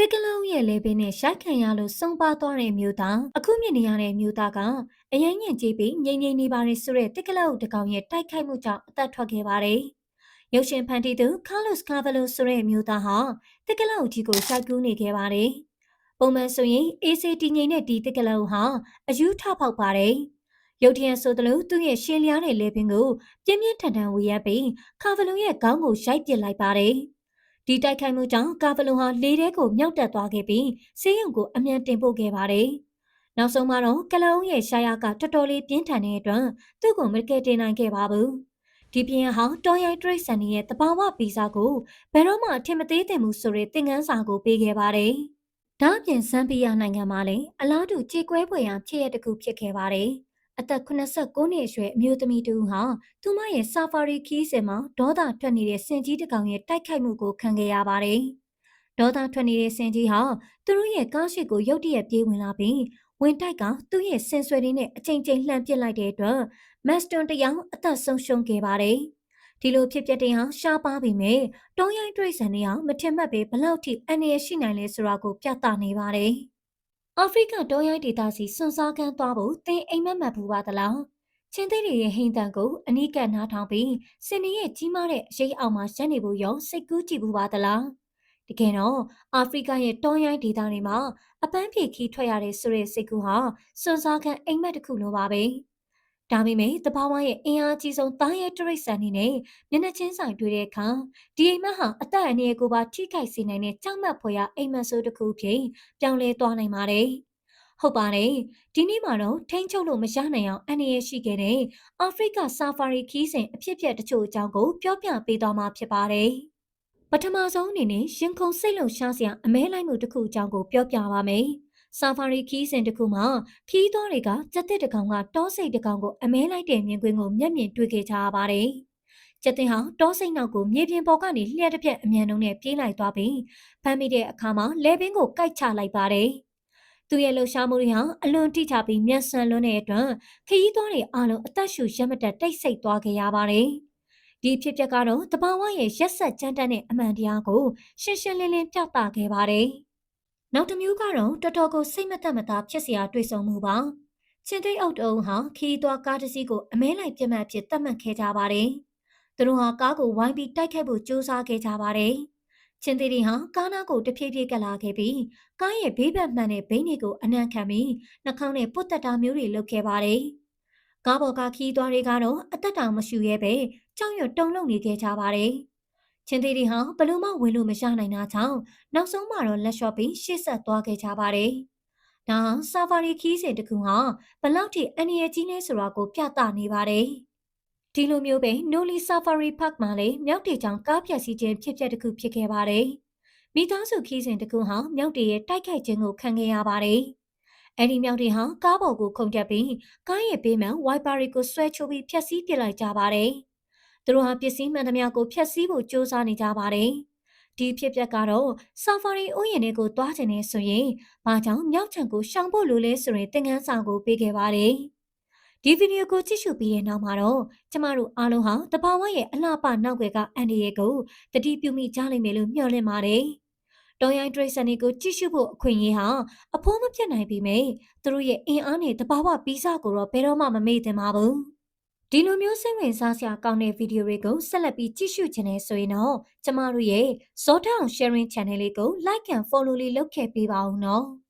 တစ်ကလုံးရဲ့လေပင်နဲ့ရှိုက်ခံရလို့ဆုံးပါသွားတဲ့မျိုးသားအခုမြင်နေရတဲ့မျိုးသားကအရင်ငင်ကြည့်ပြီးငြိမ်ငြိမ်နေပါလေဆိုတဲ့တစ်ကလုံးတကောင်ရဲ့တိုက်ခိုက်မှုကြောင့်အသက်ထွက်ခဲ့ပါတယ်။ရုပ်ရှင်ဖန်တီးသူကားလော့စ်ကာဗလိုဆိုတဲ့မျိုးသားဟာတစ်ကလုံးကြီးကိုစိုက်ကူးနေခဲ့ပါတယ်။ပုံမှန်ဆိုရင်အေးစေးတည်ငြိမ်တဲ့ဒီတစ်ကလုံးဟာအယူထဖောက်ပါတယ်။ရုတ်တရက်ဆိုသလိုသူ့ရဲ့ရှင်းလျားတဲ့လေပင်ကိုပြင်းပြင်းထန်ထန်ဝေရပြီးကာဗလိုရဲ့ခေါင်းကိုရိုက်ပစ်လိုက်ပါတယ်။ ဒီတိုက်ခိုက်မှုကြောင့်ကာဗလုံဟာလေထဲကိုမြောက်တက်သွားခဲ့ပြီးဆေးရုံကိုအမြန်တင်ပို့ခဲ့ပါတယ်။နောက်ဆုံးမှာတော့ကလောင်ရဲ့ရှာယာကတော်တော်လေးပြင်းထန်တဲ့အတွက်သူ့ကိုမကယ်တင်နိုင်ခဲ့ပါဘူး။ဒီပြင်ဟာတော်ရိုက်တရိတ်ဆန်ရဲ့တဘာဝပီဇာကိုဘယ်တော့မှအထင်မသေးသင့်ဘူးဆိုတဲ့သင်ခန်းစာကိုပေးခဲ့ပါတယ်။ဒါ့အပြင်ဇမ်ဘီယာနိုင်ငံမှာလည်းအလားတူကြေကွဲဖွယ်ရာဖြစ်ရတစ်ခုဖြစ်ခဲ့ပါတယ်။ အသက်89နှစ်အရွယ်အမျိုးသမီးတူဟာသူမရဲ့ဆာဖာရီခီးစဉ်မှာဒေါသထွက်နေတဲ့စင်ကြီးတစ်ကောင်ရဲ့တိုက်ခိုက်မှုကိုခံခဲ့ရပါတယ်။ဒေါသထွက်နေတဲ့စင်ကြီးဟာသူတို့ရဲ့ကားရှိကိုရုတ်တရက်ပြေးဝင်လာပြီးဝင်တိုက်ကသူ့ရဲ့ဆင်ဆွဲလေးနဲ့အချိန်ချင်းလှမ်းပစ်လိုက်တဲ့အတွက်မက်စတွန်တယောက်အသက်ဆုံးရှုံးခဲ့ပါတယ်။ဒီလိုဖြစ်ပျက်တဲ့ဟာရှားပါပြီမဲ့တောင်းရိုင်းတွေးဆန်နေအောင်မထင်မှတ်ပဲဘလောက်ထိအန္တရာယ်ရှိနိုင်လဲဆိုတာကိုပြသနေပါတယ်။ အာဖရိကတောရိုင်းဒေသစီစွန့်စားကမ်းသွားဖို့သင်အိမ်မက်မှတ်ဘူးပါသလားချင်းသေးတွေရဲ့ဟိန်တန်ကိုအနီးကပ်နားထောင်ပြီးစင်နေရဲ့ကြီးမားတဲ့အရေးအောက်မှာရှမ်းနေဖို့ရောစိတ်ကူးကြည့်ဘူးပါသလားတကယ်တော့အာဖရိကရဲ့တောရိုင်းဒေသတွေမှာအပန်းဖြေခီးထွက်ရတဲ့ဆိုတဲ့စိတ်ကူးဟာစွန့်စားကမ်းအိမ်မက်တစ်ခုလိုပါပဲ။ ဒါပေမဲ့တဘာဝရဲ့အင်အားကြီးဆုံးသားရဲ့တရိတ်ဆန်နေနဲ့မျက်နှာချင်းဆိုင်တွေ့တဲ့အခါဒီအိမ်မက်ဟာအသက်အန္တရာယ်ကိုပါထိခိုက်စေနိုင်တဲ့ကြောက်မက်ဖွယ်ရာအိမ်မက်ဆိုးတစ်ခုဖြစ်ပြောင်းလဲသွားနိုင်ပါတယ်။ဟုတ်ပါတယ်ဒီနေ့မှာတော့ထိန်းချုပ်လို့မရနိုင်အောင်အန္တရာယ်ရှိခဲ့တဲ့အာဖရိကဆာဖာရီခီးစဉ်အဖြစ်အပျက်တချို့အကြောင်းကိုပြောပြပေးသွားမှာဖြစ်ပါတယ်။ပထမဆုံးအနေနဲ့ရင်ခုန်စိတ်လုံရှားစရာအမဲလိုက်မှုတစ်ခုအကြောင်းကိုပြောပြပါမယ်။ ဆာဖာရီခီးစဉ်တစ်ခုမှာခီးသွားတွေကကြက်တစ်တကောင်ကတောစိတ်တကောင်ကိုအမဲလိုက်တဲ့မြင်ကွင်းကိုမျက်မြင်တွေ့ခဲ့ကြရပါတယ်။ကျက်တင်ဟာတောစိတ်နောက်ကိုမြေပြင်ပေါ်ကနေလျှက်တစ်ပြက်အမြန်နှုံးနဲ့ပြေးလိုက်သွားပြီးဖမ်းမိတဲ့အခါမှာလဲပင်ကိုကိုက်ချလိုက်ပါတယ်။သူရဲ့လှူရှားမှုတွေဟာအလွန်တိကျပြီးမျက်စံလွန်းတဲ့အတွက်ခရီးသွားတွေအားလုံးအသက်ရှူရက်မတက်တိတ်ဆိတ်သွားခဲ့ရပါတယ်။ဒီဖြစ်ပျက်ကတော့တဘာဝရဲ့ရက်ဆက်ကြမ်းတမ်းတဲ့အမှန်တရားကိုရှင်းရှင်းလင်းလင်းပြသခဲ့ပါတယ်။ နောက်တစ်မျိုးကတော့တော်တော်ကိုစိတ်မသက်မသာဖြစ်စရာတွေ့ဆုံမှုပါချင်းသိအုပ်တုံးဟာခီးသွားကားတစ်စီးကိုအမဲလိုက်ပြတ်မှတ်ဖြစ်သတ်မှတ်ခဲ့ကြပါတယ်သူတို့ဟာကားကိုဝိုင်းပြီးတိုက်ခိုက်ဖို့ကြိုးစားခဲ့ကြပါတယ်ချင်းသေးတွေဟာကားနားကိုတဖြည်းဖြည်းကလာခဲ့ပြီးကားရဲ့ဘေးဘက်မှန်တဲ့ဘိန်းတွေကိုအနံ့ခံပြီးနှာခေါင်းနဲ့ပုတ်တက်တာမျိုးတွေလုပ်ခဲ့ပါတယ်။ကားပေါ်ကခီးသွားတွေကတော့အသက်တောင်မရှူရဲပဲကြောက်ရွံ့တုန်လှုပ်နေခဲ့ကြပါတယ်။ ချင်းသေးတွေဟာဘလို့မှဝင်လို့မရနိုင်တာကြောင့်နောက်ဆုံးမှာတော့လက်လျှော့ပြီးရှေ့ဆက်သွားခဲ့ကြပါတယ်။ဒါဆာဖာရီခီးစဉ်တခုဟာဘလောက်ထိအန္တရာယ်ကြီးလဲဆိုတာကိုပြသနေပါတယ်။ဒီလိုမျိုးပဲ Noli Safari Park မှာလည်းမြောက်တေချောင်ကားပြက်စီးခြင်းဖြစ်ပျက်တစ်ခုဖြစ်ခဲ့ပါတယ်။မိသားစုခီးစဉ်တခုဟာမြောက်တေရဲ့တိုက်ခိုက်ခြင်းကိုခံခဲ့ရပါတယ်။အဲ့ဒီမြောက်တေဟာကားပေါ်ကိုခုန်တက်ပြီးကားရဲ့ဘေးမှန်ဝိုက်ပါရီကိုဆွဲချိုးပြီးဖျက်ဆီးပစ်လိုက်ကြပါတယ်။ သူတို့ဟာပစ္စည်းမှန်သမျှကိုဖျက်ဆီးဖို့ကြိုးစားနေကြပါတယ်။ဒီဖြစ်ပျက်ကတော့ဆာဖာရီဥယျာဉ်တွေကိုတွားချင်နေဆိုရင်ဘာကြောင့်မြောက်ချံကိုရှောင်ဖို့လိုလဲဆိုရင်သင်ခန်းစာကိုပေးခဲ့ပါတယ်။ဒီဗီဒီယိုကိုကြည့်ရှုပြီးတဲ့နောက်မှာတော့ကျမတို့အားလုံးဟာတဘာဝရဲ့အလှပနောက်ွယ်ကအန်ဒီရဲ့ကိုတတိပြုမိကြလိမ့်မယ်လို့မျှော်လင့်ပါတယ်။တော်ရိုင်းဒရိတ်ဆန်တွေကိုကြည့်ရှုဖို့အခွင့်အရေးဟာအဖိုးမပြတ်နိုင်ပေမဲ့သူတို့ရဲ့အင်အားနဲ့တဘာဝပီးစာကိုတော့ဘယ်တော့မှမမေ့သင့်ပါဘူး။ ဒီလိုမျိုးစိတ်ဝင်စားစရာကောင်းတဲ့ဗီဒီယိုတွေကိုဆက်လက်ပြီးကြည့်ရှုချင်နေဆိုရင်တော့ကျမတို့ရဲ့ Zotown Sharing Channel လေးကို Like and Follow လေးလုပ်ခဲ့ပေးပါဦးနော်။